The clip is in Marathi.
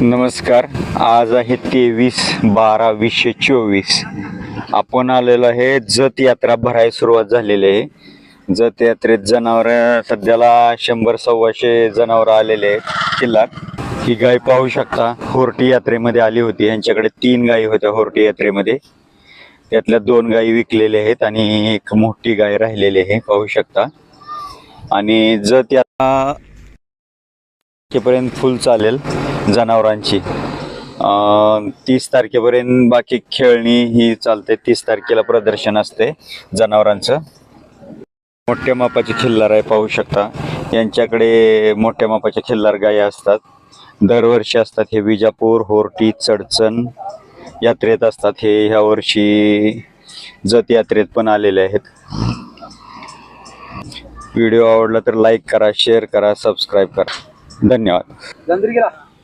नमस्कार. आज आहे तेवीस बारा वीसशे चोवीस. आपण आलेलो आहे जत यात्रा भरायला सुरुवात झालेली आहे. जत यात्रेत जनावर सध्याला शंभर सव्वाशे जनावर आलेले आहेत किल्लात. ही गाय पाहू शकता होर्टी यात्रेमध्ये आली होती. यांच्याकडे तीन गायी होत्या होर्टी यात्रेमध्ये. त्यातल्या दोन गायी विकलेल्या आहेत आणि एक मोठी गाय राहिलेली आहे पाहू शकता. आणि जत यात्रा तारखेपर्यंत फुल चालेल जनावरांची. तीस तारखेपर्यंत बाकी खेळणी ही चालते. तीस तारखेला प्रदर्शन असते जनावरांचं. मोठ्या मापाचे खिल्लार आहे पाहू शकता. यांच्याकडे मोठ्या मापाच्या खिल्लार गायी असतात. दरवर्षी असतात हे विजापूर होर्टी चडचण यात्रेत असतात. हे ह्या वर्षी जत यात्रेत पण आलेले आहेत. व्हिडिओ आवडला तर लाईक करा शेअर करा सबस्क्राईब करा. धन्यवाद. गेला